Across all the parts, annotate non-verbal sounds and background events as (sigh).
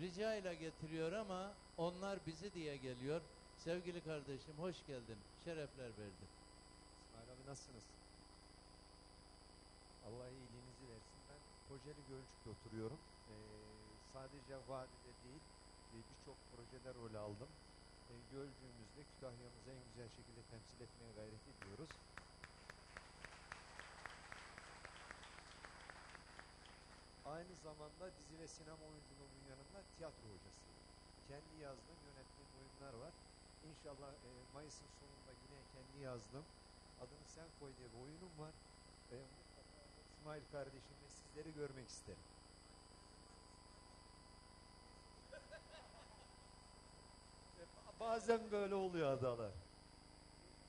rica ile getiriyor ama onlar bizi diye geliyor. Sevgili kardeşim hoş geldin. Şerefler verdin. İsmail abi nasılsınız? Allah iyiliğinizi versin. Ben Kocaeli Gölcük'te oturuyorum. Ee, sadece vadide değil e, birçok projede rol aldım. E, Gölcüğümüzde Kütahya'mızı en güzel şekilde temsil etmeye gayret ediyoruz. Aynı zamanda dizi ve sinema oyunculuğunun yanında tiyatro hocasıyım. Kendi yazdığım yönettiğim oyunlar var. İnşallah e, Mayıs'ın sonunda yine kendi yazdım. Adını Sen Koy diye bir oyunum var. E, İsmail kardeşimle sizleri görmek isterim. (laughs) E, ba- Bazen böyle oluyor adalar.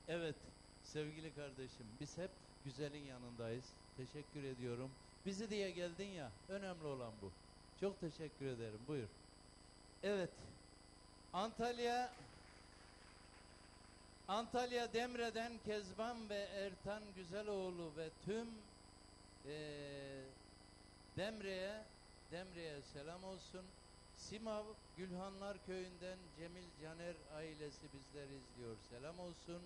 Evet sevgili kardeşim biz hep güzelin yanındayız. Teşekkür ediyorum. Bizi diye geldin ya önemli olan bu. Çok teşekkür ederim buyur. Evet Antalya Antalya Demre'den Kezban ve Ertan Güzeloğlu ve tüm eee Demre'ye Demre'ye selam olsun. Simav Gülhanlar Köyü'nden Cemil Caner ailesi bizleri izliyor. Selam olsun.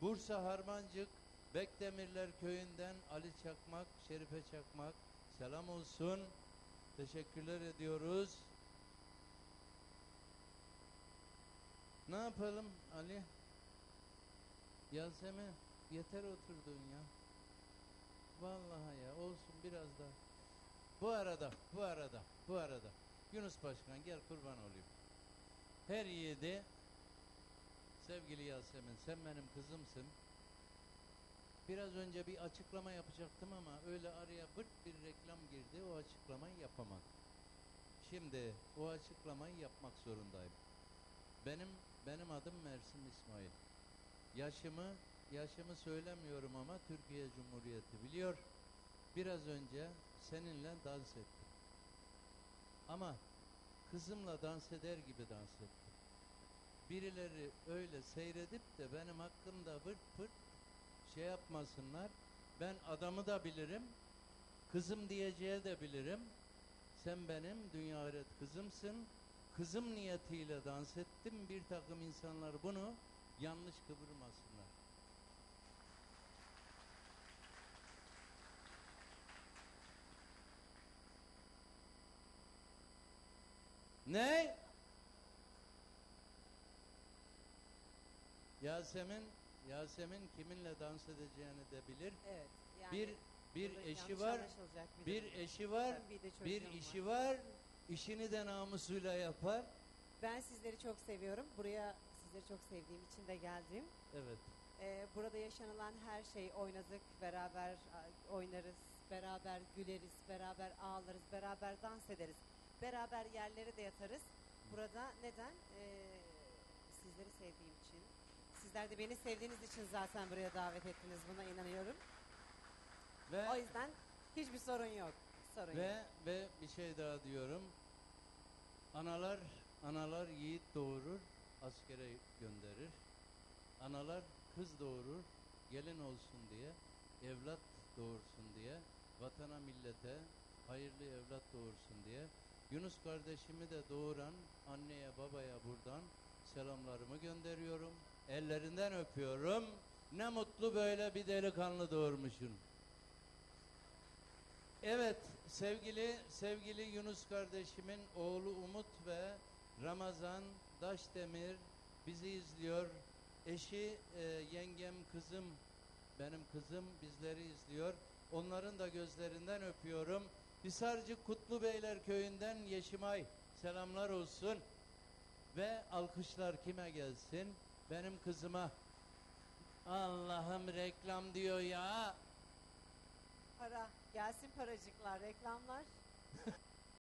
Bursa Harmancık Bekdemirler Köyü'nden Ali Çakmak, Şerife Çakmak selam olsun. Teşekkürler ediyoruz. Ne yapalım Ali? Yasemin yeter oturdun ya. Vallahi ya olsun biraz daha. Bu arada, bu arada, bu arada. Yunus Başkan gel kurban olayım. Her yiğidi sevgili Yasemin sen benim kızımsın. Biraz önce bir açıklama yapacaktım ama öyle araya bırt bir reklam girdi o açıklamayı yapamadım. Şimdi o açıklamayı yapmak zorundayım. Benim benim adım Mersin İsmail. Yaşımı yaşımı söylemiyorum ama Türkiye Cumhuriyeti biliyor. Biraz önce seninle dans ettim. Ama kızımla dans eder gibi dans ettim. Birileri öyle seyredip de benim hakkımda vırt vırt şey yapmasınlar. Ben adamı da bilirim. Kızım diyeceği de bilirim. Sen benim dünya ahiret kızımsın. Kızım niyetiyle dans ettim. Bir takım insanlar bunu yanlış kıvırmasınlar. Ne? Yasemin Yasemin kiminle dans edeceğini de bilir. Evet. Yani bir bir eşi var. Bir durum. eşi var. Tabii de Bir var. işi var. İşini de namusuyla yapar. Ben sizleri çok seviyorum. Buraya sizleri çok sevdiğim için de geldim. Evet. Ee, burada yaşanılan her şey oynadık, beraber oynarız, beraber güleriz, beraber ağlarız, beraber dans ederiz. Beraber yerlere de yatarız. Burada neden? Ee, sizleri sevdiğim için. Sizler de beni sevdiğiniz için zaten buraya davet ettiniz. Buna inanıyorum. Ve O yüzden hiçbir sorun yok. Sorun yok. ve ve bir şey daha diyorum. Analar analar yiğit doğurur, askere gönderir. Analar kız doğurur, gelin olsun diye, evlat doğursun diye, vatana millete hayırlı evlat doğursun diye. Yunus kardeşimi de doğuran anneye babaya buradan selamlarımı gönderiyorum. Ellerinden öpüyorum. Ne mutlu böyle bir delikanlı doğurmuşsun. Evet sevgili sevgili Yunus kardeşimin oğlu Umut ve Ramazan Daşdemir bizi izliyor. Eşi e, yengem kızım benim kızım bizleri izliyor. Onların da gözlerinden öpüyorum. Hisarcı Kutlubeyler köyünden Yeşimay selamlar olsun. Ve alkışlar kime gelsin? Benim kızıma. Allah'ım reklam diyor ya. Para. Gelsin paracıklar, reklamlar. (laughs)